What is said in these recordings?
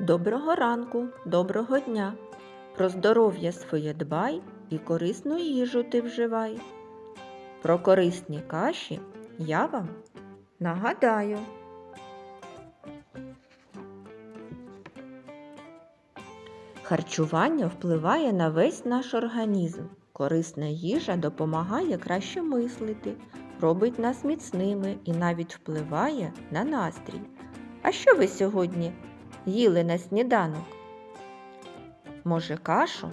Доброго ранку, доброго дня. Про здоров'я своє дбай і корисну їжу ти вживай. Про корисні каші я вам нагадаю. Харчування впливає на весь наш організм. Корисна їжа допомагає краще мислити, робить нас міцними і навіть впливає на настрій. А що ви сьогодні їли на сніданок? Може, кашу?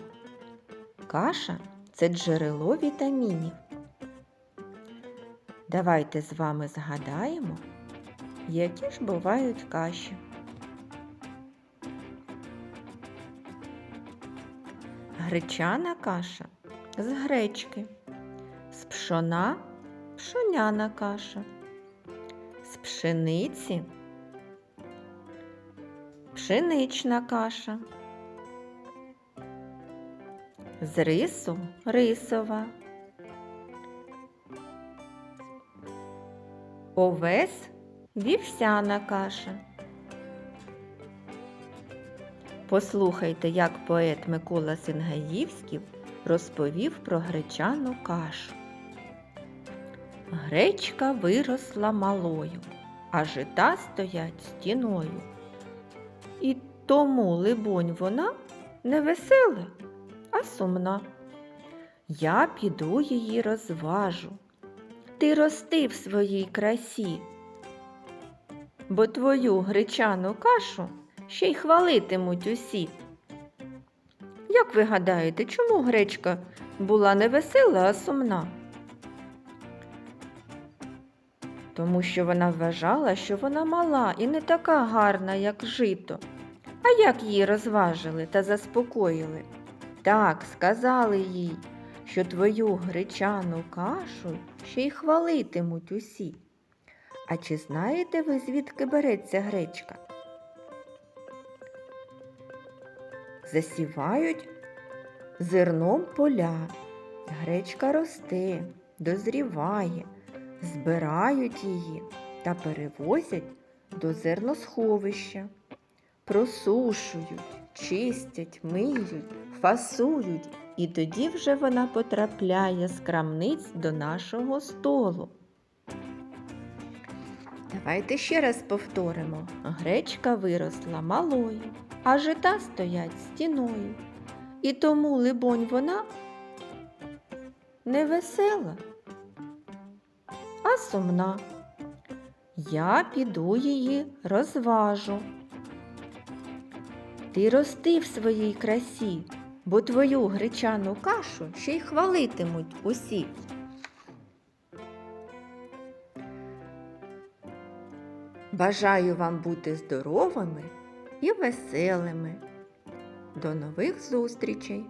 Каша це джерело вітамінів. Давайте з вами згадаємо, які ж бувають каші. Гречана каша з гречки, з пшона пшоняна каша, з пшениці пшенична каша, з рису рисова, овес вівсяна каша. Послухайте, як поет Микола Сингаївський розповів про гречану кашу. Гречка виросла малою, а жита стоять стіною. І тому, либонь, вона не весела, а сумна. Я піду її розважу. Ти рости в своїй красі, бо твою гречану кашу ще й хвалитимуть усі. Як ви гадаєте, чому гречка була не весела, а сумна? Тому що вона вважала, що вона мала і не така гарна, як жито. А як її розважили та заспокоїли? Так, сказали їй, що твою гречану кашу ще й хвалитимуть усі. А чи знаєте ви, звідки береться гречка? Засівають зерном поля, гречка росте, дозріває, збирають її та перевозять до зерносховища, просушують, чистять, миють, фасують, і тоді вже вона потрапляє з крамниць до нашого столу. Давайте ще раз повторимо. Гречка виросла малою, а жита стоять стіною. І тому, либонь, вона не весела, а сумна. Я піду її розважу. Ти рости в своїй красі, бо твою гречану кашу ще й хвалитимуть усі. Бажаю вам бути здоровими і веселими. До нових зустрічей!